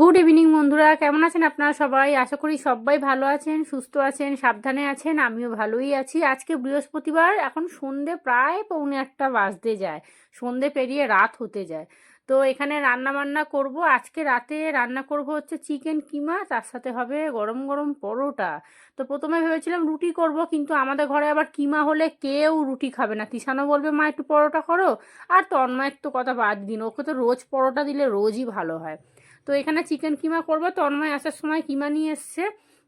Good evening বন্ধুরা। কেমন আছেন আপনারা সবাই? আশা করি সবাই ভালো আছেন, সুস্থ আছেন, সাবধানে আছেন। আমিও ভালোই আছি। আজকে বৃহস্পতিবার, এখন সন্ধে প্রায় পৌনে আটটা বাজতে যায়। সন্ধে পেরিয়ে রাত হতে যায়। তো এখানে রান্না বান্না করব। আজকে রাতে রান্না করব হচ্ছে চিকেন কিমা, তার সাথে হবে গরম গরম পরোটা। তো প্রথমে ভেবেছিলাম রুটি করব, কিন্তু আমাদের ঘরে আবার কিমা হলে কেউ রুটি খাবে না। তিসানো বলবে, মা, একটু পরোটা করো। আর তন্ময়ের তো কথা বাদ দিন। ওকে তো রোজ পরোটা দিলে রোজই ভালো হয়। তো এখানে চিকেন কিমা করব, তন্ময় আসার সময় কিমা নিয়ে এসছে।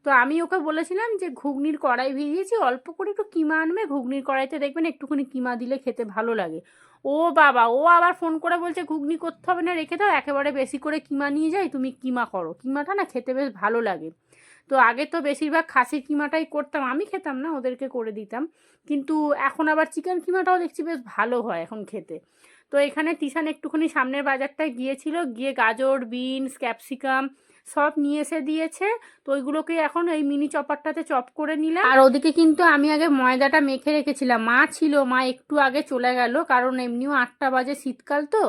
তো আমি ওকে বলেছিলাম যে ঘুগনির কড়াই ভিজিয়েছি, অল্প করে একটু কিমা আনবে, ঘুগনির কড়াইতে দেখবেন একটুখানি কিমা দিলে খেতে ভালো লাগে। ও বাবা, ও আবার ফোন করে বলছে, ঘুগনি করতে হবে না, রেখে দাও, একেবারে বেশি করে কিমা নিয়ে যাই, তুমি কিমা করো। কিমাটা না খেতে বেশ ভালো লাগে। তো আগে তো বেশিরভাগ খাসির কিমাটাই করতাম, আমি খেতাম না, ওদেরকে করে দিতাম। কিন্তু এখন আবার চিকেন কিমাটাও দেখছি বেশ ভালো হয় এখন খেতে। তো এখানে তিশান একটুখানি সামনের বাজারটায় গিয়েছিল, গিয়ে গাজর, বিনস, ক্যাপসিকাম সব নিয়ে এসে দিয়েছে। তো ওইগুলোকে এখন এই মিনি চপারটাতে চপ করে নিলাম। আর ওদিকে কিন্তু আমি আগে ময়দাটা মেখে রেখেছিলাম। মা ছিল, মা একটু আগে চলে গেল, কারণ এমনিও আটটা বাজে শীতকাল তো।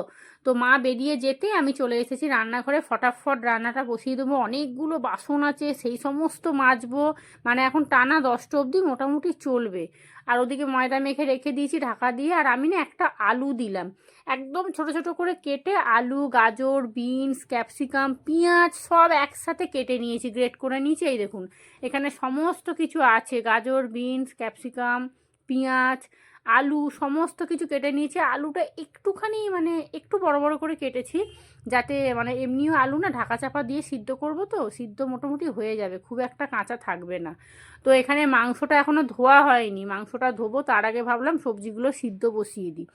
তো মা বেরিয়ে যেতে আমি চলে এসেছি রান্নাঘরে, ফটাফট রান্নাটা বসিয়ে দেবো। অনেকগুলো বাসন আছে, সেই সমস্ত মাজবো। মানে এখন টানা দশটা অবধি মোটামুটি চলবে। আর ওদিকে ময়দা মেখে রেখে দিয়েছি ঢাকা দিয়ে। আর আমি না একটা আলু দিলাম। একদম ছোট ছোট করে কেটে আলু, গাজর, বিনস, ক্যাপসিকাম, পেঁয়াজ সব একসাথে কেটে নিয়েছি, গ্রেট করে নিয়েছি। এই দেখুন, এখানে সমস্ত কিছু আছে, গাজর, বিনস, ক্যাপসিকাম পেঁয়াজ, আলু, সমস্ত কিছু কেটে নিয়েছি। আলুটা একটুখানি মানে একটু বড় বড় করে কেটেছি যাতে মানে এমনিও আলু না ঢাকা চাপা দিয়ে সিদ্ধ করব তো, সিদ্ধ মোটামুটি হয়ে যাবে, খুব একটা কাঁচা থাকবে না। তো এখানে মাংসটা এখনও ধোয়া হয়নি, মাংসটা ধোবো, তার আগে ভাবলাম সবজিগুলো সিদ্ধ বসিয়ে দিই।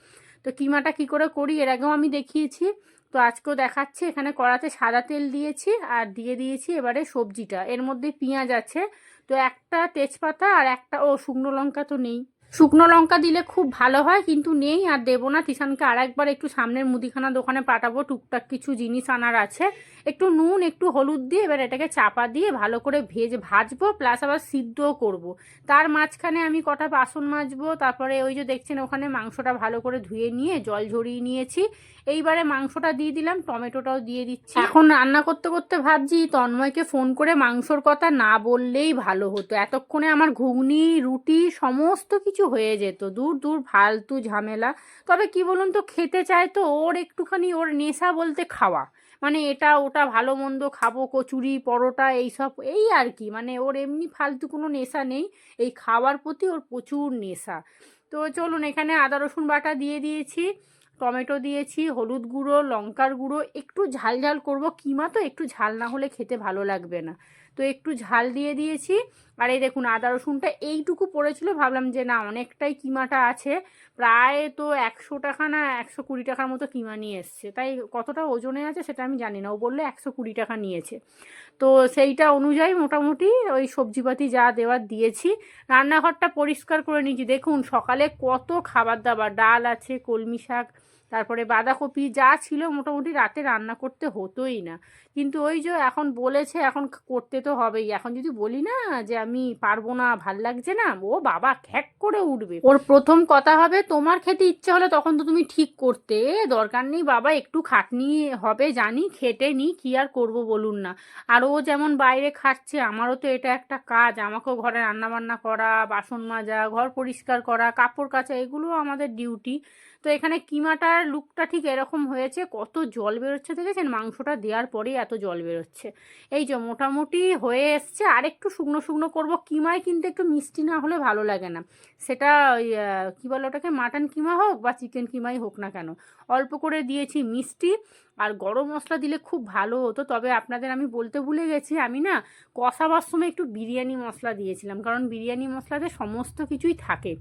তো কিমাটা কি করে করি, এর আগেও আমি দেখিয়েছি। তো আজকেও দেখাচ্ছি, এখানে কড়াতে সাদা তেল দিয়েছি আর দিয়ে দিয়েছি এবারে সবজিটা। এর মধ্যে পেঁয়াজ আছে, তো একটা তেজপাতা আর একটা, ও শুকনো লঙ্কা তো নেই। শুকনো লঙ্কা দিলে খুব ভালো হয়, কিন্তু নেই আর দেবো না। তিশানকে আর একবার একটু সামনের মুদিখানা দোকানে পাঠাবো, টুকটাক কিছু জিনিস আনার আছে। একটু নুন, একটু হলুদ দিয়ে এবার এটাকে চাপা দিয়ে ভালো করে ভেজ ভাজবো প্লাস আবার সিদ্ধও করব। তার মাঝখানে আমি কটা বাসন মাজবো, তারপরে ওই যে দেখছেন ওখানে মাংসটা ভালো করে ধুয়ে নিয়ে জল ঝরিয়ে নিয়েছি। এইবারে মাংসটা দিয়ে দিলাম, টমেটোটাও দিয়ে দিচ্ছি। এখন রান্না করতে করতে ভাবছি তন্ময়কে ফোন করে মাংসর কথা না বললেই ভালো হতো। এতক্ষণে আমার ঘুগনি, রুটি সমস্ত কিছু হয়ে যেত। দূর দূর, ফালতু ঝামেলা। তবে কি বলুন তো, খেতে চায় তো ওর একটুখানি ওর নেশা বলতে খাওয়া। মানে এটা, ওটা ভালো মন্দ খাব, কচুরি, পরোটা, এইসব, এই আর কি। মানে ওর এমনি ফালতু কোনো নেশা নেই, এই খাওয়ার প্রতি ওর প্রচুর নেশা। তো চলুন, এখানে আদা, রসুন বাটা দিয়ে দিয়েছি, টমেটো দিয়েছি, হলুদ গুঁড়ো, লঙ্কার গুঁড়ো, একটু ঝাল ঝাল করব, কিমা তো একটু ঝাল না হলে খেতে ভালো লাগবে না। তো একটু ঝাল দিয়ে দিয়েছি। আর এই দেখুন, আদা রসুনটা এইটুকু পড়েছিল, ভাবলাম যে না, অনেকটাই কিমাটা আছে। প্রায় তো একশো টাকা না একশো কুড়ি টাকার মতো কিমা নিয়ে এসছে। তাই কতটা ওজনে আছে সেটা আমি জানি না। ও বললে একশো কুড়ি টাকা নিয়েছে। তো সেইটা অনুযায়ী মোটামুটি ওই সবজিপাতি যা দেওয়ার দিয়েছি। রান্নাঘরটা পরিষ্কার করে নিয়েছি। দেখুন, সকালে কত খাবার দাবার, ডাল আছে, কলমি শাক তারপরে বাঁধাকপি যা ছিল মোটামুটি রাতে রান্না করতে হতোই না। কিন্তু ওই যে এখন বলেছে এখন করতে তো হবেই। এখন যদি বলি না যে আমি পারব না, ভালো লাগছে না, ও বাবা খ্যাক করে উঠবে। ওর প্রথম কথা হবে, তোমার খেতে ইচ্ছে হলে তখন তো তুমি ঠিক করতে। দরকার নেই বাবা, একটু খাটনি হবে, জানি, খেটে নি, কি আর করব বলুন না। আর ও যেমন বাইরে খাচ্ছে, আমারও তো এটা একটা কাজ। আমাকেও ঘরে রান্নাবান্না করা, বাসন মাজা, ঘর পরিষ্কার করা, কাপড় কাচা, এগুলো আমাদের ডিউটি। তো এখানে কিমাটার লুকটা ঠিক এরকম হয়েছে, কত জল বেরোচ্ছে দেখেছেন? মাংসটা দেওয়ার পরেই এত জল বেরোচ্ছে। এই যে মোটামুটি হয়ে এসছে আর একটু শুকনো শুকনো করব, কিমায় কিন্তু একটু মিষ্টি না হলে ভালো লাগে না। সেটা ওই কী বলে ওটাকে? মাটন কিমা হোক বা চিকেন কিমাই হোক না কেন, অল্প করে দিয়েছি মিষ্টি। আর গরম মশলা দিলে খুব ভালো হতো। তবে আপনাদের আমি বলতে ভুলে গেছি, আমি না কষাবার সময় একটু বিরিয়ানি মশলা দিয়েছিলাম, কারণ বিরিয়ানি মশলাতে সমস্ত কিছুই থাকে।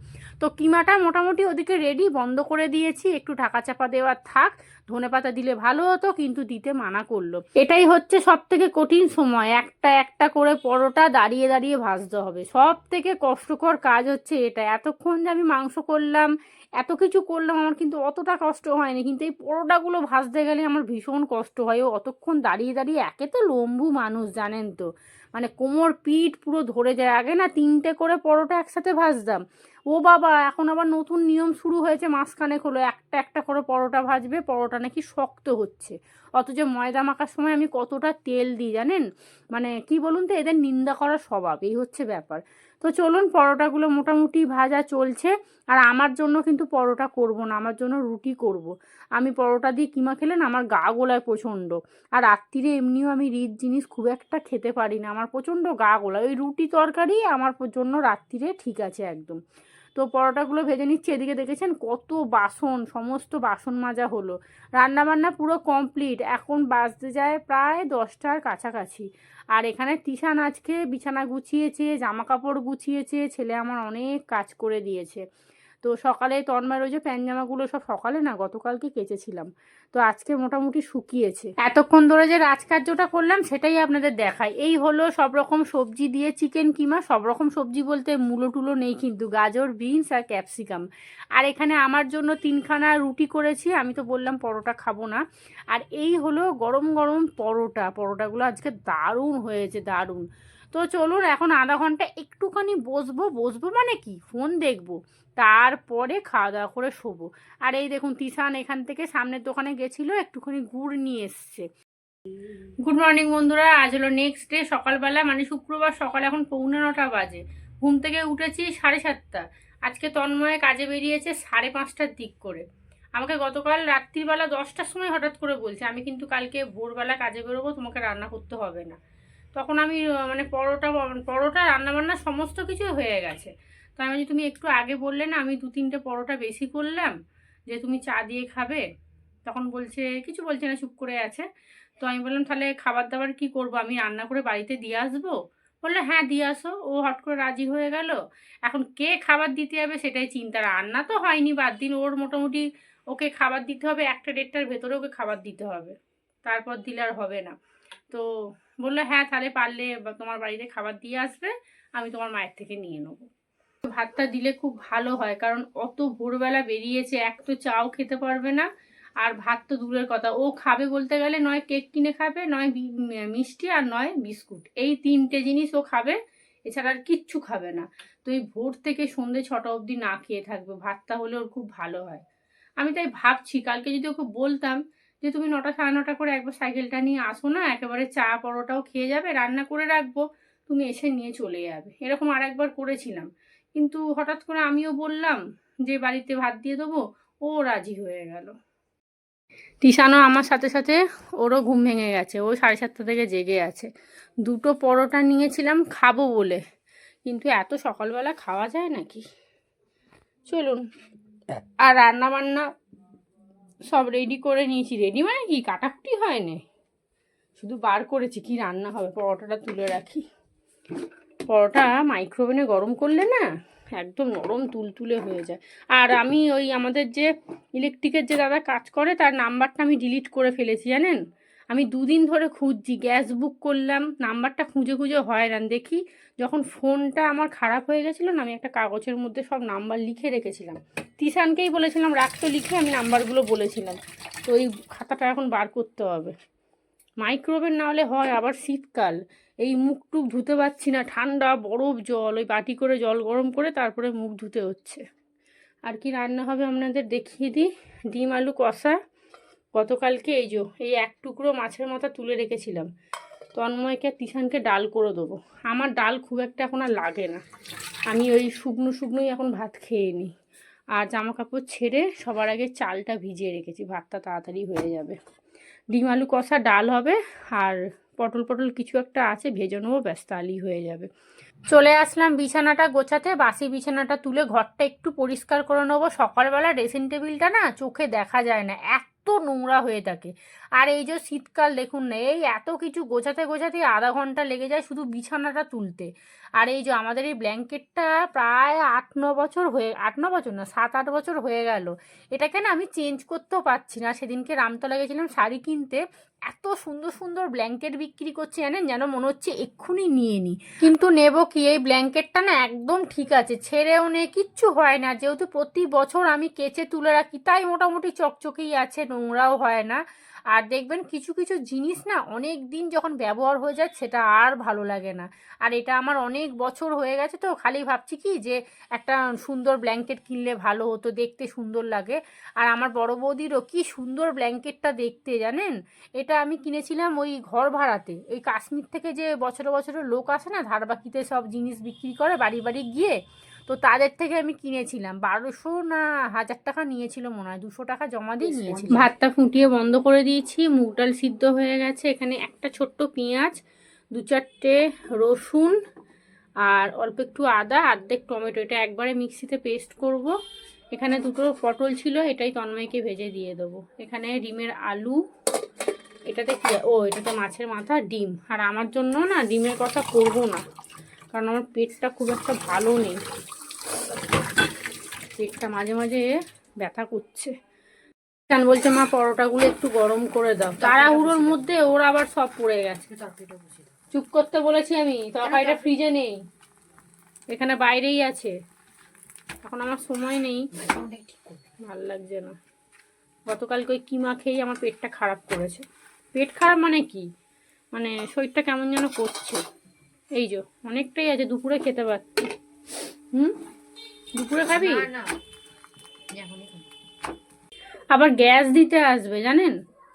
তো কিমাটা মোটামুটি ওদিকে রেডি বন্ধ করে দিয়েছি, একটু ঢাকা চাপা দেওয়ার থাক। ধনে পাতা দিলে ভালো হতো, কিন্তু দিতে মানা করল। এটাই হচ্ছে সব থেকে কঠিন সময়। একটা একটা করে পরোটা দাঁড়িয়ে দাঁড়িয়ে ভাজতে হবে। সব থেকে কষ্টকর কাজ হচ্ছে এটা। এতক্ষণ যে আমি মাংস করলাম, এত কিছু করলাম, আমার কিন্তু অতটা কষ্ট হয়নি। কিন্তু এই পরোটাগুলো ভাজতে গেলে আমার ভীষণ কষ্ট হয়। ও অতক্ষণ দাঁড়িয়ে দাঁড়িয়ে, একে তো লম্বু মানুষ, জানেন তো। মানে কোমর পিঠ পুরো ধরে যায়। আগে না তিনটে করে পরোটা একসাথে ভাজতাম। ও বাবা, এখন আবার নতুন নিয়ম শুরু হয়েছে মাঝখানে হলো। একটা একটা করে পরোটা ভাজবে, পরোটা নাকি শক্ত হচ্ছে। অথচ ময়দা মাখার সময় আমি কতটা তেল দিই জানেন? মানে কি বলুন তো, এদের নিন্দা করার স্বভাব, এই হচ্ছে ব্যাপার। তো চলুন, পরোটাগুলো মোটামুটি ভাজা চলছে, আর আমার জন্য কিন্তু পরোটা করব না, আমার জন্য রুটি করব। আমি পরোটা দিয়ে কিমা খেলে না আমার গা গোলায় প্রচণ্ড। আর রাত্রিরে এমনিও আমি রিচ জিনিস খুব একটা খেতে পারি না, আমার প্রচণ্ড গা গোলায়। ওই রুটি তরকারি আমার জন্য রাত্রিরে ঠিক আছে একদম। তো পরোটাগুলো ভেজে নিচ্ছি, এদিকে দেখেছেন কত বাসন, সমস্ত বাসন মাজা হলো। রান্নাবান্না পুরো কমপ্লিট এখন বাজতে যায় প্রায় দশটার কাছাকাছি। আর এখানে তিশান আজকে বিছানা গুছিয়েছে জামা কাপড় গুছিয়েছে, ছেলে আমার অনেক কাজ করে দিয়েছে। তো সকালে তন্ময় ওই যে প্যান্ট জামাগুলো সব সকালে না গতকালকে কেচেছিলাম। তো আজকে মোটামুটি শুকিয়েছে। এতক্ষণ ধরে যে রাজকার্যটা করলাম সেটাই আপনাদের দেখাই। এই হলো সব রকম সবজি দিয়ে চিকেন কিমা, সব রকম সবজি বলতে মূলো টুলো নেই কিন্তু, গাজর, বিনস আর ক্যাপসিকাম। আর এখানে আমার জন্য তিনখানা রুটি করেছি, আমি তো বললাম পরোটা খাব না। আর এই হলো গরম গরম পরোটা, পরোটাগুলো আজকে দারুণ হয়েছে, দারুণ। তো চলুন এখন আধা ঘণ্টা একটুখানি বসবো বসবো মানে কি? ফোন দেখব, তারপরে খাওয়া দাওয়া করে শোবো। আর এই দেখুন, তিশান এখান থেকে সামনের দোকানে গেছিল, একটুখানি গুড় নিয়ে এসছে। গুড মর্নিং বন্ধুরা, আজ হলো নেক্সট ডে সকালবেলা মানে শুক্রবার সকাল এখন পৌনে নটা বাজে। ঘুম থেকে উঠেছি সাড়ে সাতটা। আজকে তন্ময় কাজে বেরিয়েছে সাড়ে পাঁচটার দিক করে। আমাকে গতকাল রাত্রিবেলা দশটার সময় হঠাৎ করে বলছে, আমি কিন্তু কালকে ভোরবেলা কাজে বেরোবো, তোমাকে রান্না করতে হবে না। তখন আমি মানে পরোটা পরোটা, রান্নাবান্না সমস্ত কিছু হয়ে গেছে। তো আমি তুমি একটু আগে বললে না, আমি দু তিনটে পরোটা বেশি করলাম, যে তুমি চা দিয়ে খাবে? তখন বলছে, কিছু বলছে না, চুপ করে আছে। তো আমি বললাম, তাহলে খাবার দাবার কি করব? আমি রান্না করে বাড়িতে দিয়ে আসব? বলল হ্যাঁ দিয়ে আসো। ও হট করে রাজি হয়ে গেল। এখন কে খাবার দিতে যাবে সেটাই চিন্তা। রান্না তো হয়নি, বাদ দিন, ওর মোটামুটি ওকে খাবার দিতে হবে, একটা দেড়টার ভেতরে ওকে খাবার দিতে হবে। তারপর দিলে আর হবে না। তো বলল হ্যাঁ তাহলে পারলে তোমার বাড়িতে খাবার দিয়ে আসবে, আমি তোমার মায়ের থেকে নিয়ে নেব। ভাতটা দিলে খুব ভালো হয়, কারণ অত ভোরবেলা বেরিয়েছে, এক তো চাও খেতে পারবে না, আর ভাত তো দূরের কথা। ও খাবে বলতে গেলে নয় কেক কিনে খাবে, নয় মিষ্টি আর নয় বিস্কুট। এই তিনটে জিনিস ও খাবে, এছাড়া আর কিচ্ছু খাবে না। তো এই ভোর থেকে সন্ধে ছটা অবধি না খেয়ে থাকবে, ভাতটা হলে ওর খুব ভালো হয়। আমি তাই ভাবছি, কালকে যদি ওকে বলতাম যে তুমি নটা সাড়ে নটা করে একবার সাইকেলটা নিয়ে আসো না, একেবারে চা পরোটাও খেয়ে যাবে, রান্না করে রাখব, তুমি এসে নিয়ে চলে যাবে। এরকম আর একবার করেছিলাম। কিন্তু হঠাৎ করে আমিও বললাম যে বাড়িতে ভাত দিয়ে দেবো, ও রাজি হয়ে গেল। তিশানও আমার সাথে সাথে, ওরও ঘুম ভেঙে গেছে, ও সাড়ে সাতটা থেকে জেগে আছে। দুটো পরোটা নিয়েছিলাম, খাব বলে। কিন্তু এত সকালবেলা খাওয়া যায় নাকি? চলুন। আর রান্না বান্না সব রেডি করে নিয়েছি। রেডি মানে কি? কাটাকুটি হয়নি। শুধু বার করেছি। কি রান্না হবে? পরোটাটা তুলে রাখি। পরোটা মাইক্রোওভেনে গরম করলে না একদম নরম তুলতুলে হয়ে যায়। আর আমি ওই আমাদের যে ইলেকট্রিকের যে দাদা কাজ করে, তার নাম্বারটা আমি ডিলিট করে ফেলেছি, জানেন? আমি দুদিন ধরে খুঁজছি, গ্যাস বুক করলাম, নাম্বারটা খুঁজে খুঁজে হয়রান দেখি যখন ফোনটা আমার খারাপ হয়ে গেছিল না, আমি একটা কাগজের মধ্যে সব নাম্বার লিখে রেখেছিলাম। তিশানকেই বলেছিলাম রাখতো লিখে, আমি নাম্বারগুলো বলেছিলাম। তো ওই খাতাটা এখন বার করতে হবে। মাইক্রোওভেন না হলে হয়, আবার শীতকাল। এই মুখ টুক ধুতে পারছি না, ঠান্ডা, বরফ জল, ওই বাটি করে জল গরম করে তারপরে মুখ ধুতে হচ্ছে। আর কি রান্না হবে আপনাদের দেখিয়ে দিই। ডিম, আলু, কষা। গতকালকে এই যে, এই এক টুকরো মাছের মাথা তুলে রেখেছিলাম। তন্ময়কে আর তিশানকে ডাল করে দেবো। আমার ডাল খুব একটা এখন আর লাগে না। আমি ওই শুকনো শুকনোই এখন ভাত খেয়ে নিই। আর জামা কাপড় ছেড়ে সবার আগে চালটা ভিজিয়ে রেখেছি। ভাতটা তাড়াতাড়ি হয়ে যাবে। ডিম, আলু, কষা, ডাল হবে। আর পটল পটল কিছু একটা আছে, ভেজে নেব, ব্যাস, তাহলেই হয়ে যাবে। চলে আসলাম বিছানাটা গোছাতে। বাসি বিছানাটা তুলে ঘরটা একটু পরিষ্কার করে নেব। সকালবেলা ড্রেসিং টেবিলটা না চোখে দেখা যায় না। এত নোংরা হয়ে থাকে। আর এই যে শীতকাল, দেখুন না, এই এত কিছু গোছাতে গোছাতে আধা ঘণ্টা লেগে যায় শুধু বিছানাটা তুলতে। আর এই যে আমাদের এই ব্ল্যাঙ্কেটটা প্রায় আট, ন বছর হয়ে, আট, ন বছর না, সাত, আট বছর হয়ে গেল। এটাকে না আমি চেঞ্জ করতেও পারছি না। সেদিনকে রামতলা গেছিলাম শাড়ি কিনতে। এত সুন্দর সুন্দর ব্ল্যাঙ্কেট বিক্রি করছে জানেন? যেন মনে হচ্ছে এক্ষুনি নিয়ে নিই কিন্তু নেব কি? এই ব্ল্যাঙ্কেটটা না একদম ঠিক আছে ছেড়েও নে কিচ্ছু হয় না। যেহেতু প্রতি বছর আমি কেচে তুলে রাখি তাই মোটামুটি চকচকেই আছে নোংরাও হয় না। আর দেখবেন কিছু কিছু জিনিস না অনেক দিন যখন ব্যবহার হয়ে যায় সেটা আর ভালো লাগে না। আর এটা আমার অনেক বছর হয়ে গেছে তো খালি ভাবছি কি যে একটা সুন্দর ব্ল্যাঙ্কেট কিনলে ভালো হতো দেখতে সুন্দর লাগে। আর আমার বড় বৌদিরও কি সুন্দর ব্ল্যাঙ্কেটটা দেখতে জানেন? এটা আমি কিনেছিলাম ওই ঘর ভাড়াতে। ওই কাশ্মীর থেকে যে বছরে বছরে লোক আসে না ধারবাকিতে সব জিনিস বিক্রি করে বাড়ি বাড়ি গিয়ে তো তাদের থেকে আমি কিনেছিলাম। বারোশো না হাজার টাকা নিয়েছিল মনে হয় দুশো টাকা জমা দিয়ে নিয়েছি ভাতটা ফুটিয়ে বন্ধ করে দিয়েছি মুগ ডাল সিদ্ধ হয়ে গেছে এখানে একটা ছোট্ট পেঁয়াজ দু চারটে রসুন আর অল্প একটু আদা অর্ধেক টমেটো। এটা একবারে মিক্সিতে পেস্ট করব। এখানে দুটো পটল ছিল এটাই তন্ময়কে ভেজে দিয়ে দেবো। এখানে ডিমের আলু এটাতে কি ও এটাতে মাছের মাথা ডিম। আর আমার জন্য না ডিমের কথা করব না কারণ আমার পেটটা খুব একটা ভালো নেই। পেটটা মাঝে মাঝে ব্যথা করছে। কেন বলছে মা পরোটাগুলো একটু গরম করে দাও। তাড়াহুড়োর মধ্যে ওর আবার সব পড়ে গেছে। চুপ করতে বলেছি আমি তরকারিটা ফ্রিজে নেই এখানে বাইরেই আছে। এখন আমার সময় নেই ভালো লাগছে না। গতকালকে ওই কিমা খেয়েই আমার পেটটা খারাপ করেছে। পেট খারাপ মানে কি? মানে শরীরটা কেমন যেন করছে। এই যে অনেকটাই আছে দুপুরে খেতে পারছি হুম? দুপুরে খাবি? আবার গ্যাস দিতে আসবে জানেন?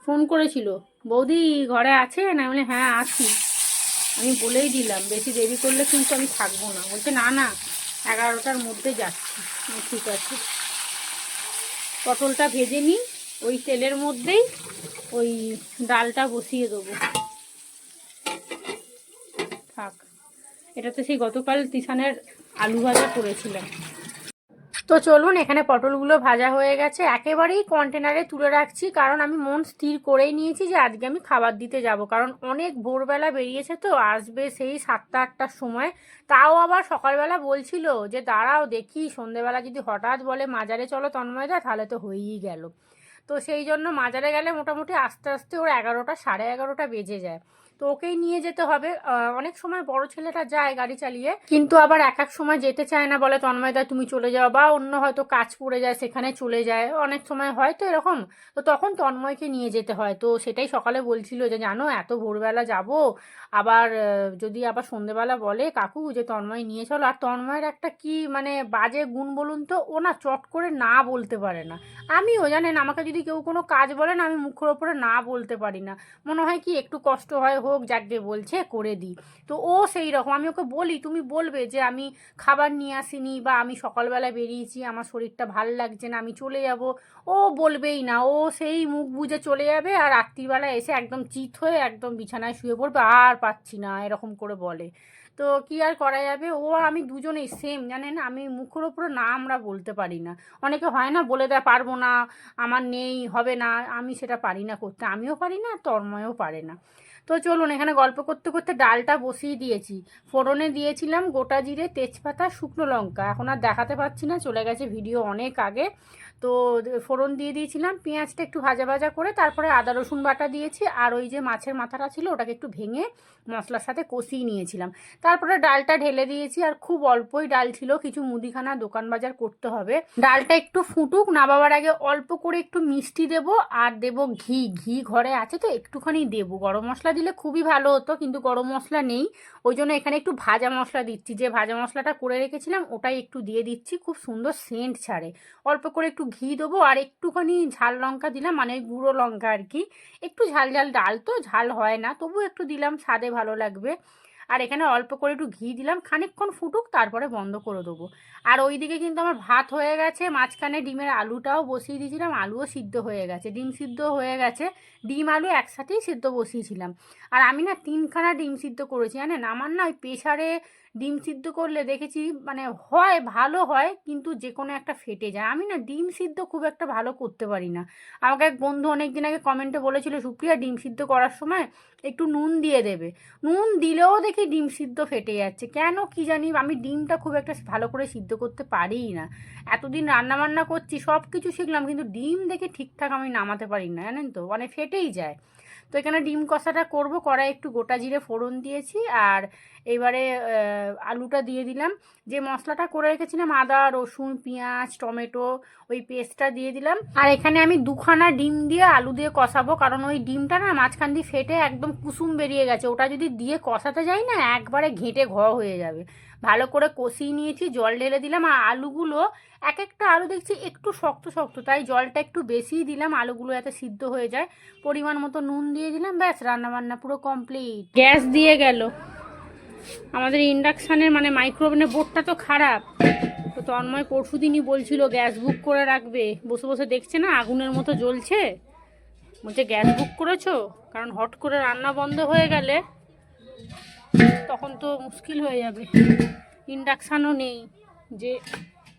ফোন করেছিল বৌদি ঘরে আছে? না বলে হ্যাঁ আছি। আমি বলেই দিলাম বেশি দেরি করলে কিন্তু আমি থাকব না। বলছে না না এগারোটার মধ্যে যাচ্ছি। ঠিক আছে। পটলটা ভেজে নিই ওই তেলের মধ্যেই ওই ডালটা বসিয়ে দেবো। থাক। এটাতে সেই গতকাল তিসানের আলু ভাজা করেছিলাম। তো চলুন, এখানে পটলগুলো ভাজা হয়ে গেছে। একেবারেই কন্টেনারে তুলে রাখছি, কারণ আমি মন স্থির করেই নিয়েছি যে আজকে আমি খাবার দিতে যাব। কারণ অনেক ভোরবেলা বেরিয়েছে তো, আসবে সেই সাতটা, আটটার সময়। তাও আবার সকালবেলা বলছিল যে, দাঁড়াও দেখি, সন্ধেবেলা যদি হঠাৎ বলে, মাজারে চলো তন্ময়দা, তাহলে তো হয়েই গেল। তো সেই জন্য মাজারে গেলে মোটামুটি আস্তে আস্তে ওর এগারোটা সাড়ে এগারোটা বেজে যায়। তো ওকেই নিয়ে যেতে হবে। অনেক সময় বড় ছেলেটা যায় গাড়ি চালিয়ে, কিন্তু আবার এক এক সময় যেতে চায় না, বলে তন্ময়দা তুমি চলে যাও। বা অন্য হয়তো কাজ পড়ে যায়, সেখানে চলে যায়। অনেক সময় হয় তো এরকম। তো তখন তন্ময়কে নিয়ে যেতে হয়। তো সেটাই সকালে বলছিল যে, জানো, এত ভোরবেলা যাব। আবার যদি আবার সন্ধেবেলা বলে, কাকু, যে তন্ময় নিয়ে চলো। আর তন্ময়ের একটা কি মানে বাজে গুণ বলুন তো, ও না চট করে না বলতে পারে না। আমিও, জানেন, আমাকে যদি কেউ কোনো কাজ বলে না, আমি মুখের ওপরে না বলতে পারি না। মনে হয় কি, একটু কষ্ট হয় হোক, যাকে বলছে করে দিই। তো ও সেই রকম আমি ওকে বলি, তুমি বলবে যে আমি খাবার নিয়ে আসিনি বা আমি সকালবেলা বেরিয়েছি, আমার শরীরটা ভালো লাগছে না, আমি চলে যাব। ও বলবেই না, ও সেই মুখ বুঝে চলে যাবে আর রাত্রিবেলা এসে একদম চিত হয়ে একদম বিছানায় শুয়ে পড়বে, আর পাচ্ছি না, এরকম করে বলে। তো কি আর করা যাবে? ও আর আমি দুজনেই সেম জানেন? আমি মুখের ওপরে না আমরা বলতে পারি না। অনেকে হয় না বলে দেয়, পারব না, আমার নেই, হবে না। আমি সেটা পারি না করতে। আমিও পারি না, তন্ময়ও পারে না। তো চলুন, এখানে গল্প করতে করতে ডালটা বসিয়ে দিয়েছি। ফোড়নে দিয়েছিলাম গোটা জিরে তেজপাতা, শুকনো লঙ্কা। এখন আর দেখাতে পাচ্ছি না, চলে গেছে ভিডিও অনেক আগে। তো ফোড়ন দিয়ে দিয়েছিলাম, পেঁয়াজটা একটু ভাজা ভাজা করে তারপরে আদা, রসুন বাটা দিয়েছি আর ওই যে মাছের মাথাটা ছিল ওটাকে একটু ভেঙে মশলার সাথে কষিয়ে নিয়েছিলাম। তারপরে ডালটা ঢেলে দিয়েছি আর খুব অল্পই ডাল ছিল, কিছু মুদিখানা দোকান বাজার করতে হবে। ডালটা একটু ফুটুক, নামাবার আগে অল্প করে একটু মিষ্টি দেব আর দেব ঘি। ঘি ঘরে আছে তো, একটুখানি দেব। গরম মশলা দিলে খুবই ভালো হতো, কিন্তু গরম মশলা নেই। ওই জন্য এখানে একটু ভাজা মশলা দিচ্ছি। যে ভাজা মশলাটা করে রেখেছিলাম ওটাই একটু দিয়ে দিচ্ছি, খুব সুন্দর সেন্ট ছাড়ে। অল্প করে একটু ঘি দেবো আর একটুখানি ঝাল লঙ্কা দিলাম মানে ওই গুঁড়ো লঙ্কা আর কি। একটু ঝাল ঝাল ডাল তো, ঝাল হয় না তবু একটু দিলাম, স্বাদে ভালো লাগবে। আর এখানে অল্প করে একটু ঘি দিলাম, খানিকক্ষণ ফুটুক, তারপরে বন্ধ করে দেবো। আর ওইদিকে কিন্তু আমার ভাত হয়ে গেছে, মাঝখানে ডিমের আলুটাও বসিয়ে দিয়েছিলাম, আলুও সিদ্ধ হয়ে গেছে, ডিম সিদ্ধ হয়ে গেছে, ডিম আলু একসাথেই সিদ্ধ বসিয়েছিলাম। আর আমি না তিনখানা ডিম সিদ্ধ করেছি, জানেন? আমার না ওই প্রেশারে ডিম সিদ্ধ করলে দেখেছি মানে হয়, ভালো হয়, কিন্তু যে কোনো একটা ফেটে যায়। আমি না ডিম সিদ্ধ খুব একটা ভালো করতে পারি না। আমাকে এক বন্ধু অনেক দিন আগে কমেন্টে বলেছিল, সুপ্রিয়া, ডিম সিদ্ধ করার সময় একটু নুন দিয়ে দেবে। নুন দিলেও দেখি ডিম সিদ্ধ ফেটে যাচ্ছে। কেন কি জানি, আমি ডিমটা খুব একটা ভালো করে সিদ্ধ করতে পারিই না। এতদিন রান্না বান্না করছি সব কিছু শিখলাম, কিন্তু ডিম দেখে ঠিকঠাক আমি নামাতে পারি না, জানেন তো? মানে ফেটেই যায়। তো এখানে ডিম কষাটা করব। কড়াই একটু গোটা জিরে ফোড়ন দিয়েছি আর এবারে আলুটা দিয়ে দিলাম। যে মশলাটা করে রেখেছিলাম, আদা, রসুন, পেঁয়াজ, টমেটো, ওই পেস্টটা দিয়ে দিলাম। আর এখানে আমি দুখানা ডিম দিয়ে আলু দিয়ে কষাবো, কারণ ওই ডিমটা না মাঝখান দিয়ে ফেটে একদম কুসুম বেরিয়ে গেছে। ওটা যদি দিয়ে কষাতে যাই না, একবারে ঘেঁটে ঘ হয়ে যাবে। ভালো করে কষিয়ে নিয়েছি, জল ঢেলে দিলাম। আর আলুগুলো এক একটা আলু দেখছি একটু শক্ত শক্ত, তাই জলটা একটু বেশিই দিলাম। আলুগুলো যাতে সিদ্ধ হয়ে যায়। পরিমাণ মতো নুন দিয়ে দিলাম, ব্যাস, রান্নাবান্না পুরো কমপ্লিট গ্যাস দিয়ে গেল। আমাদের ইন্ডাকশানের মানে মাইক্রোওভেনের বোর্ডটা তো খারাপ। তো তন্ময় পরশু দিনই বলছিল, গ্যাস বুক করে রাখবে। বসে বসে দেখছে না, আগুনের মতো জ্বলছে। বলছে, গ্যাস বুক করেছ? কারণ হট করে রান্না বন্ধ হয়ে গেলে তখন তো মুশকিল হয়ে যাবে। ইন্ডাকশানও নেই। যে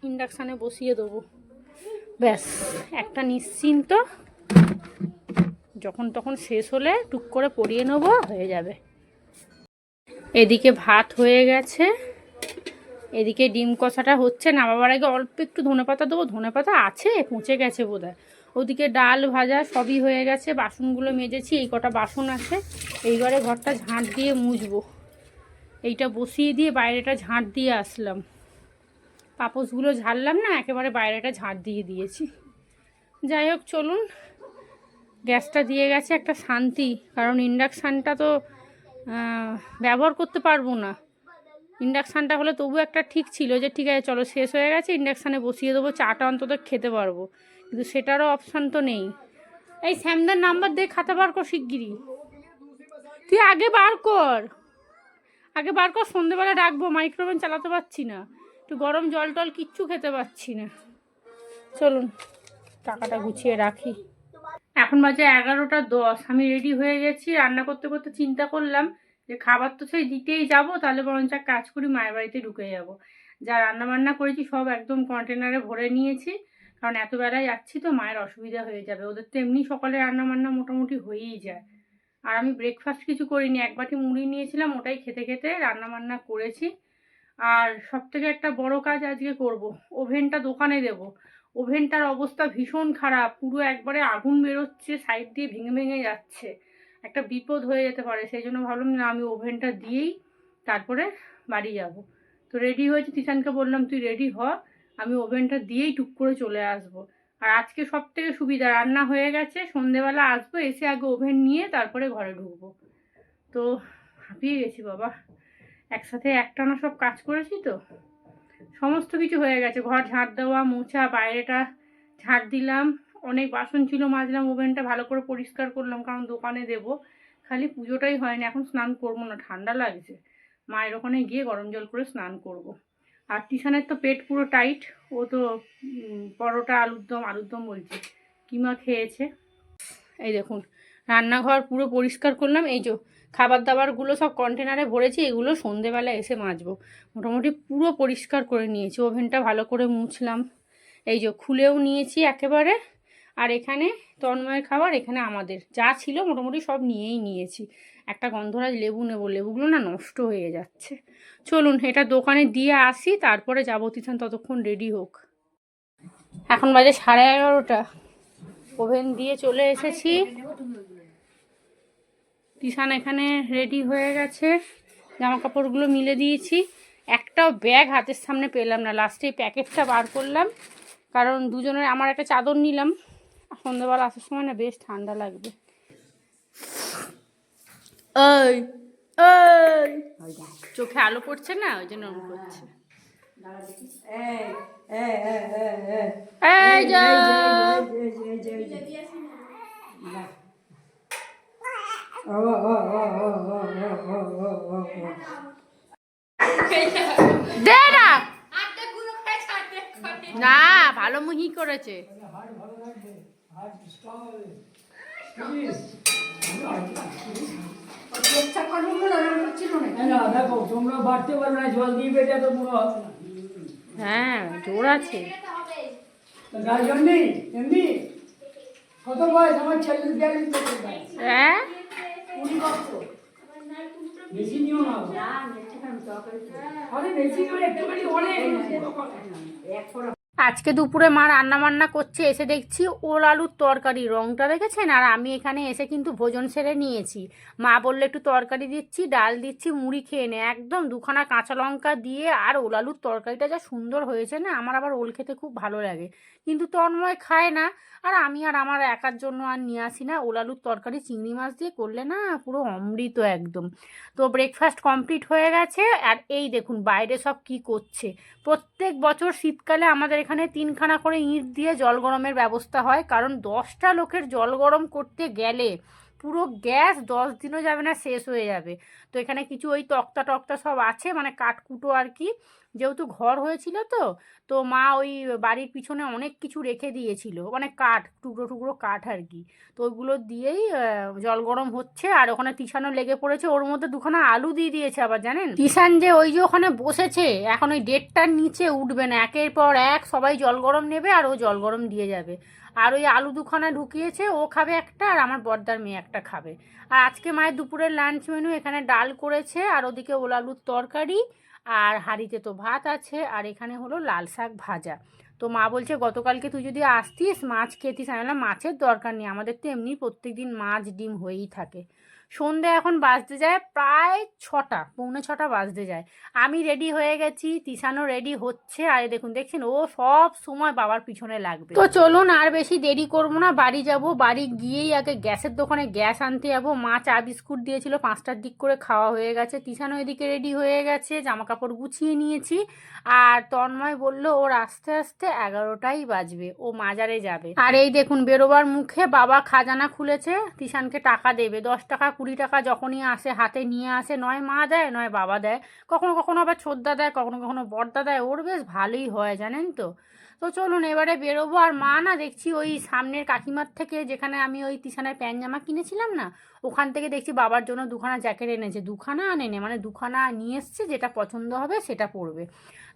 ইন্ডাকশানে বসিয়ে দেবো। ব্যাস, একটা নিশ্চিন্ত যখন তখন শেষ হলে টুক করে পরিয়ে নেব, হয়ে যাবে। এদিকে ভাত হয়ে গেছে। এদিকে ডিম কষাটা হচ্ছে নামাবার আগে অল্প একটু ধনেপাতা দেবো। ধনেপাতা আছে, পচে গেছে বোধহয়। ওদিকে ডাল ভাজা সবই হয়ে গেছে। বাসনগুলো মেজেছি। এই কটা বাসন আছে। এইবারে ঘরটা ঝাঁট দিয়ে মুছবো এইটা বসিয়ে দিয়ে বাইরেটা ঝাঁট দিয়ে আসলাম। পাপোশগুলো ঝাড়লাম না, একেবারে বাইরেটা ঝাঁট দিয়ে দিয়েছি। যাই হোক, চলুন। গ্যাসটা দিয়ে গেছে একটা শান্তি, কারণ ইন্ডাকশানটা তো ব্যবহার করতে পারব না। ইন্ডাকশানটা হলে তবু একটা ঠিক ছিল যে, ঠিক আছে, চলো, শেষ হয়ে গেছে, ইন্ডাকশানে বসিয়ে দেবো, চাটা অন্তত খেতে পারব। কিন্তু সেটারও অপশান তো নেই। এই স্যামদার নাম্বার দিয়ে খাতা বার কর শিগগিরি তুই আগে বার কর। আগে বার কর, সন্ধেবেলা ডাকবো মাইক্রোওভেন চালাতে পারছি না। একটু গরম জল টল কিচ্ছু খেতে পারছি না। চলুন, টাকাটা গুছিয়ে রাখি। এখন বাজে এগারোটা দশ, আমি রেডি হয়ে গেছি, রান্না করতে করতে চিন্তা করলাম যে খাবার তো সেই দিতেই যাব, তাহলে বরঞ্চ এক কাজ করি, মায়ের বাড়িতে ঢুকে যাব। যা রান্না বান্না করেছি, সব একদম কন্টেনারে ভরে নিয়েছি। কারণ এত বেলায় যাচ্ছি তো, মায়ের অসুবিধা হয়ে যাবে। ওদের তো এমনি সকালে রান্না বান্না মোটামুটি হয়েই যায়। আর আমি ব্রেকফাস্ট কিছু করিনি, এক বাটি মুড়ি নিয়েছিলাম, ওটাই খেতে খেতে রান্না বান্না করেছি। আর সব থেকে একটা বড় কাজ আজকে করব, ওভেনটা দোকানে দেব। ওভেনটার অবস্থা ভীষণ খারাপ, পুরো একবারে আগুন বেরোচ্ছে সাইড দিয়ে ভেঙে ভেঙে যাচ্ছে। একটা বিপদ হয়ে যেতে পারে, সেই জন্য ভাবলাম না, আমি ওভেনটা দিয়েই তারপরে বাড়ি যাব। তো রেডি হয়েছে, তিশানকে বললাম, তুই রেডি হ, আমি ওভেনটা দিয়েই টুক করে চলে আসব। আর আজকে সব থেকে সুবিধা, রান্না হয়ে গেছে, সন্ধেবেলা আসব, এসে আগে ওভেন নিয়ে তারপরে ঘরে ঢুকবো। তো হাঁপিয়ে গেছি বাবা। একসাথে একটানা সব কাজ করেছি তো। সমস্ত কিছু হয়ে গেছে। ঘর ঝাঁট দেওয়া, মোছা, বাইরেটা ঝাঁট দিলাম। অনেক বাসন ছিল, মাজলাম, ওভেনটা ভালো করে পরিষ্কার করলাম, কারণ দোকানে দেবো। খালি পুজোটাই হয় হয়নি, এখন স্নান করব না, ঠান্ডা লাগছে। মায়ের ওখানে গিয়ে গরম জল করে স্নান করব। আর টিশানের তো পেট পুরো টাইট ও তো পরোটা, আলুর দম আলুর দম বলছে। কিমা খেয়েছে? এই দেখুন, রান্নাঘর পুরো পরিষ্কার করলাম। এই যে খাবার দাবারগুলো সব কন্টেনারে ভরেছি, এগুলো সন্ধেবেলা এসে মাজবো। মোটামুটি পুরো পরিষ্কার করে নিয়েছি। ওভেনটা ভালো করে মুছলাম। এই যে খুলেও নিয়েছি একেবারে। আর এখানে তন্ময়ের খাবার, এখানে আমাদের। যা ছিল মোটামুটি সব নিয়েই নিয়েছি। একটা গন্ধরাজ লেবু নেব। লেবুগুলো না নষ্ট হয়ে যাচ্ছে। চলুন, এটা দোকানে দিয়ে আসি, তারপরে যাব তিথান ততক্ষণ রেডি হোক। এখন বাজে সাড়ে এগারোটা। ওভেন দিয়ে চলে এসেছি। তিশান এখানে রেডি হয়ে গেছে। জামা কাপড়গুলো মিলে দিয়েছি। একটাও ব্যাগ হাতের সামনে পেলাম না। লাস্টে প্যাকেটটা বার করলাম। কারণ দুজনের, আমার একটা চাদর নিলাম। সন্ধ্যাবেলা আসার সময় না বেশ ঠান্ডা লাগবে। ওই চোখে আলো পড়ছে না ওই জন্য করছে এই যা দে না ভালো মুহি করেছে দেখো তোমরা বাড়তে পারো না জল দিয়ে বেটে হবে হ্যাঁ জোর আছে। তো এমনি কত বয়স? আমার ছেলে বিয়াল্লিশ বছর বয়স। হ্যাঁ? বেশি নিও না। আরে বেশি করে একটুখানি অনেক। আজকে দুপুরে মা রান্না বান্না করছে, এসে দেখছি ওল আলুর তরকারি। রংটা দেখেছেন? আর আমি এখানে এসে কিন্তু ভোজন সেরে নিয়েছি। মা বললে, একটু তরকারি দিচ্ছি, ডাল দিচ্ছি, মুড়ি খেয়ে নে। একদম দুখানা কাঁচা লঙ্কা দিয়ে আর ওল আলুর তরকারিটা যা সুন্দর হয়েছে না, আমার আবার ওল খেতে খুব ভালো লাগে। কিন্তু তন্ময় খায় না। আর আমি আর আমার একার জন্য আর নিয়ে আসি না। ওল আলুর তরকারি চিংড়ি মাছ দিয়ে করলে না পুরো অমৃত একদম। তো ব্রেকফাস্ট কমপ্লিট হয়ে গেছে। আর এই দেখুন বাইরে সব কি করছে। প্রত্যেক বছর শীতকালে আমাদের এখানে তিনখানা করে ইঁট দিয়ে জল গরমের ব্যবস্থা হয়। কারণ দশটা লোকের জল গরম করতে গেলে পুরো গ্যাস দশ দিনও যাবে না, শেষ হয়ে যাবে। তো এখানে কিছু ওই তক্তা টক্তা সব আছে মানে কাঠকুটো আর কি। যেহেতু ঘর হয়েছিল তো তো মা ওই বাড়ির পিছনে অনেক কিছু রেখে দিয়েছিল মানে কাঠ, টুকরো টুকরো কাঠ আর কি। তো ওইগুলো দিয়েই জল গরম হচ্ছে আর ওখানে তিসানো লেগে পড়েছে, ওর মধ্যে দুখানা আলু দিয়ে দিয়েছে আবার জানেন? তিসান যে ওই যে ওখানে বসেছে, এখন ওই ডেটটার নিচে উঠবে না, একের পর এক সবাই জল গরম নেবে আর ও জল গরম দিয়ে যাবে। আর ওই আলু দুখানা ঢুকিয়েছে, ও খাবে একটা আর আমার বর্দার মেয়ে একটা খাবে। আর আজকে মায়ের দুপুরের লাঞ্চ মেনু এখানে ডাল করেছে, আর ওদিকে ওল আলুর তরকারি আর হাঁড়িতে তো ভাত আছে, আর এখানে হলো লাল শাক ভাজা। তো মা বলছে, গতকালকে তুই যদি আসতিস, মাছ খেতিস। আমি বললাম, মাছের দরকার নেই, আমাদের তো এমনি প্রত্যেক দিন মাছ, ডিম হয়েই থাকে। সন্ধে এখন বাজতে যায় প্রায় ছটা, পৌনে ছটা বাজতে যায়। আমি রেডি হয়ে গেছি, তিশানও রেডি হচ্ছে। আর দেখুন, দেখছেন? ও সব সময় বাবার পিছনে লাগবে। তো চলুন, আর বেশি দেরি করব না, বাড়ি যাব। বাড়ি গিয়েই আগে গ্যাসের দোকানে গ্যাস আনতে যাব। মা চা বিস্কুট দিয়েছিল, পাঁচটার দিক করে খাওয়া হয়ে গেছে। তিশানও এদিকে রেডি হয়ে গেছে জামা কাপড় গুছিয়ে নিয়েছি। আর তন্ময় বলল, ওর আস্তে আস্তে এগারোটাই বাজবে, ও মাজারে যাবে। আর এই দেখুন, বেরোবার মুখে বাবা খাজানা খুলেছে, তিশানকে টাকা দেবে, দশ টাকা কুড়ি টাকা যখনই আসে, হাতে নিয়ে আসে, নয় মা দেয়, নয় বাবা দেয়, কখনো কখনো আবার ছোদ্দা দেয়, কখনো কখনো বর্দা দেয়, ওর বেশ ভালোই হয়, জানেন তো? তো চলুন এবারে বেরোবো, আর মা না দেখছি ওই সামনের কাকিমার থেকে, যেখানে আমি ওই তিশানের প্যান্ট জামা কিনেছিলাম না, ওখান থেকে দেখছি বাবার জন্য দুখানা জ্যাকেট এনেছে, দুখানা আনেনে মানে দুখানা নিয়ে এসছে, যেটা পছন্দ হবে সেটা পরবে।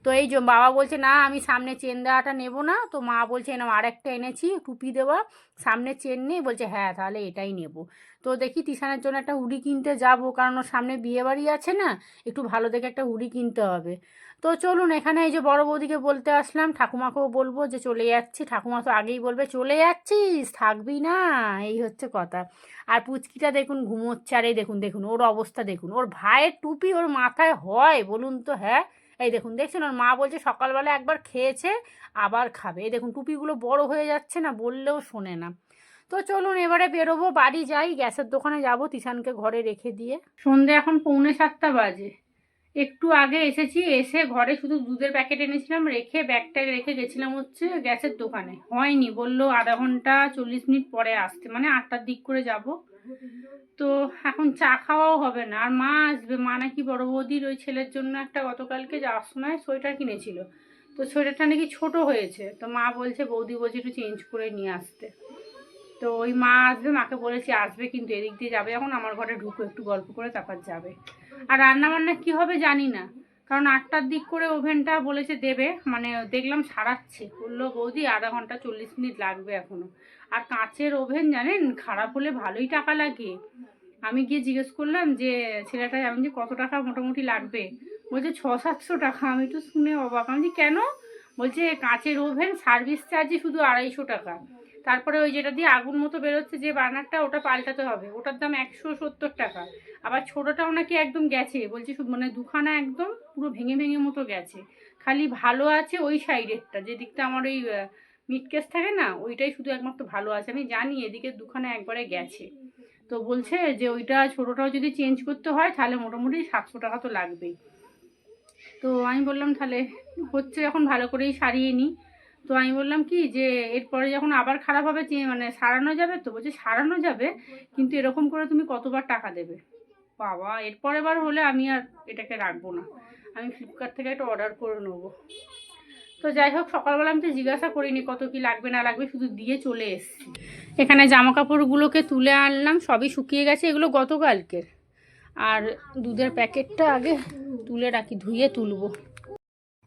তো এই বাবা বলছে, না, আমি সামনে চেন দেওয়াটা নেব না। তো মা বলছে না আরেকটা এনেছি, টুপি দেওয়া সামনে চেন নেই। বলছে হ্যাঁ তাহলে এটাই নেব। তো দেখি তিশানের জন্য একটা হুডি কিনতে যাব, কারণ ওর সামনে বিয়ে বাড়ি আছে না, একটু ভালো দেখে একটা হুডি কিনতে হবে। তো চলুন, এখানে এই যে বড় বৌদিকে বলতে আসলাম, ঠাকুমাকেও বলব যে চলে যাচ্ছি। ঠাকুমা তো আগেই বলবে, চলে যাচ্ছিস, থাকবি না। এই হচ্ছে কথা। আর পুচকিটা দেখুন ঘুমোচ্ছে, আর দেখুন দেখুন, ওর অবস্থা দেখুন, ওর ভাইয়ের টুপি ওর মাথায় হয়, বলুন তো হ্যাঁ? এই দেখুন, দেখছেন? ওর মা বলছে সকালবেলা একবার খেয়েছে, আবার খাবে। এই দেখুন, টুপিগুলো বড় হয়ে যাচ্ছে না, বললেও শোনে না। তো চলুন, এবারে বেরোবো, বাড়ি যাই। গ্যাসের দোকানে যাব তিশানকে ঘরে রেখে দিয়ে। সন্ধে এখন পৌনে সাতটা বাজে। একটু আগে এসেছি, এসে ঘরে শুধু দুধের প্যাকেট এনেছিলাম, রেখে ব্যাগটা রেখে গেছিলাম হচ্ছে গ্যাসের দোকানে। হয়নি, বলল আধা ঘণ্টা চল্লিশ মিনিট পরে আসতে। মানে আটটার দিক করে যাব। তো এখন চা খাওয়াও হবে না। আর মা আসবে। মা নাকি বড় বৌদির ওই ছেলের জন্য একটা গতকালকে যাওয়ার সময় সোয়েটার কিনেছিল। তো সোয়েটারটা নাকি ছোট হয়েছে। তো মা বলছে, বৌদি বলছে একটু চেঞ্জ করে নিয়ে আসতে। তো ওই মা আসবে, মাকে বলেছি, আসবে কিন্তু এদিক দিয়ে যাবে। এখন আমার ঘরে ঢুকো, একটু গল্প করে তারপর যাবে। আর রান্না বান্না কী হবে জানি না। কারণ আটটার দিক করে ওভেনটা বলেছে দেবে মানে দেখলাম সারাচ্ছে। বলল, বৌদি, আধা ঘণ্টা চল্লিশ মিনিট লাগবে এখনও। আর কাঁচের ওভেন জানেন, খারাপ হলে ভালোই টাকা লাগে। আমি গিয়ে জিজ্ঞেস করলাম যে, ছেলেটা আমি যে কত টাকা মোটামুটি লাগবে? বলছে, ছ সাতশো টাকা। আমি তো শুনে অবাক। আমি কেন? বলছে, কাঁচের ওভেন সার্ভিস চার্জে শুধু আড়াইশো টাকা। তারপরে ওই যেটা দিয়ে আগুন মতো বেরোচ্ছে যে বার্নারটা ওটা পাল্টাতে হবে। ওটার দাম একশো সত্তর টাকা। আবার ছোটোটাও নাকি একদম গেছে। বলছি মানে দুখানা একদম পুরো ভেঙে ভেঙে মতো গেছে। খালি ভালো আছে ওই সাইডেরটা যে দিকটা আমার ওই মিট কেস থাকে না, ওইটাই শুধু একমাত্র ভালো আছে। আমি জানি এদিকে দুখানা একবারে গেছে। তো বলছে যে ওইটা ছোটোটাও যদি চেঞ্জ করতে হয়, তাহলে মোটামুটি সাতশো টাকা তো লাগবেই। তো আমি বললাম, তাহলে হচ্ছে যখন ভালো করেই সারিয়ে নিই তো আমি বললাম কি যে, এরপরে যখন আবার খারাপ হবে মানে সারানো যাবে তো, বলছে সারানো যাবে, কিন্তু এরকম করে তুমি কতবার টাকা দেবে? বাবা, এরপর এবার হলে আমি আর এটাকে রাখব না। আমি ফ্লিপকার্ট থেকে একটা অর্ডার করে নেব। তো যাই হোক, সকালবেলা আমি তো জিজ্ঞাসা করিনি কত কি লাগবে, না লাগবে, শুধু দিয়ে চলে এসছি। এখানে জামা কাপড়গুলোকে তুলে আনলাম, সবই শুকিয়ে গেছে, এগুলো গতকালকের। আর দুধের প্যাকেটটা আগে তুলে রাখি, ধুয়ে তুলবো।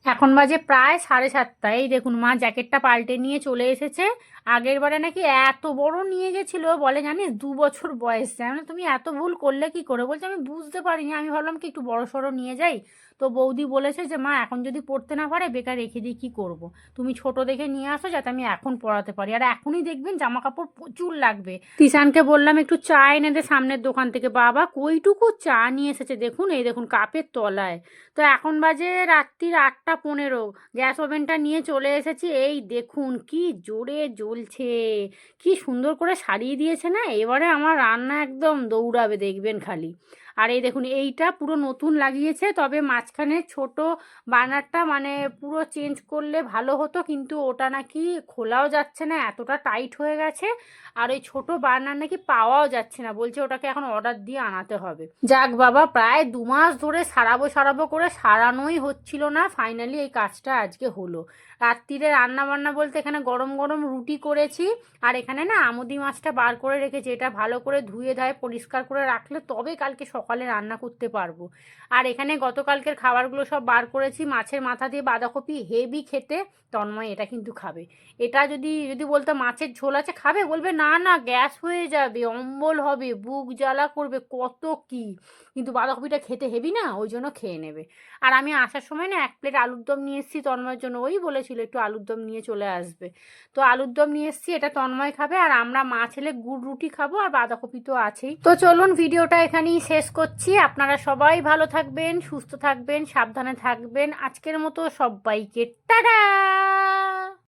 এখন বাজে প্রায় সাড়ে সাতটা। এই দেখুন মা জ্যাকেটটা পাল্টে নিয়ে চলে এসেছে। আগের বারে নাকি এত বড় নিয়ে গেছিল, বলে জানিস? দু বছর বয়স। মানে তুমি এত ভুল করলে কি করে? বলছে, আমি বুঝতে পারিনি। আমি ভাবলাম কি একটু বড় সড়ো নিয়ে যাই? তো বৌদি বলেছে যে, মা, এখন যদি পড়তে না পারে, বেকার রেখে দিই কী করব? তুমি ছোট দেখে নিয়ে আসো যাতে আমি এখন পড়াতে পারি। আর এখনই দেখবেন জামা কাপড় প্রচুর লাগবে। তিশানকে বললাম, একটু চা এনে দে সামনের দোকান থেকে। বাবা, কইটুকু চা নিয়ে এসেছে। দেখুন, এই দেখুন কাপের তলায়। তো এখন বাজে রাত্রির আটটা পনেরো। গ্যাস ওভেনটা নিয়ে চলে এসেছি। এই দেখুন কি জোরে জ্বলছে। কি সুন্দর করে সারিয়ে দিয়েছে না? এবারে আমার রান্না একদম দৌড়াবে, দেখবেন খালি। আর এই দেখুন, এইটা পুরো নতুন লাগিয়েছে, তবে মাঝখানে ছোট বার্নারটা মানে পুরো চেঞ্জ করলে ভালো হতো, কিন্তু ওটা নাকি খোলাও যাচ্ছে না, এতটা টাইট হয়ে গেছে, আর ওই ছোট বার্নার নাকি পাওয়াও যাচ্ছে না, বলছে ওটাকে এখন অর্ডার দিয়ে আনাতে হবে। যাক বাবা, প্রায় দু মাস ধরে সারাবো সারাবো করে সারানোই হচ্ছিল না, ফাইনালি এই কাজটা আজকে হলো। রাত্রিরে রান্না বান্না বলতে এখানে গরম গরম রুটি করেছি, আর এখানে না আমুদি মাছটা বার করে রেখেছি, এটা ভালো করে ধুয়ে ধায় পরিষ্কার করে রাখলে তবে কালকে সকালে রান্না করতে পারব। আর এখানে গতকালকের খাবারগুলো সব বার করেছি, মাছের মাথা দিয়ে বাঁধাকপি হেভি খেতে তন্ময় এটা কিন্তু খাবে। এটা যদি যদি বলতো মাছের ঝোল আছে, খাবে? বলবে, না না, গ্যাস হয়ে যাবে, অম্বল হবে, বুক জ্বালা করবে, কত কি? কিন্তু বাঁধাকপিটা খেতে হেবি না, ওই জন্য খেয়ে নেবে। আর আমি আসার সময় না এক প্লেট আলুর দম নিয়ে এসেছি, তন্ময়ের জন্য ওই বলেছিল একটু আলুর দম নিয়ে চলে আসবে। তো আলুর দম নিয়ে এসেছি, এটা তন্ময় খাবে আর আমরা মা ছেলে গুড় রুটি খাব আর বাঁধাকপি তো আছেই। তো চলুন ভিডিওটা এখানেই শেষ করছি। আপনারা সবাই ভালো থাকবেন, সুস্থ থাকবেন, সাবধানে থাকবেন। আজকের মতো সবাইকে, টাটা!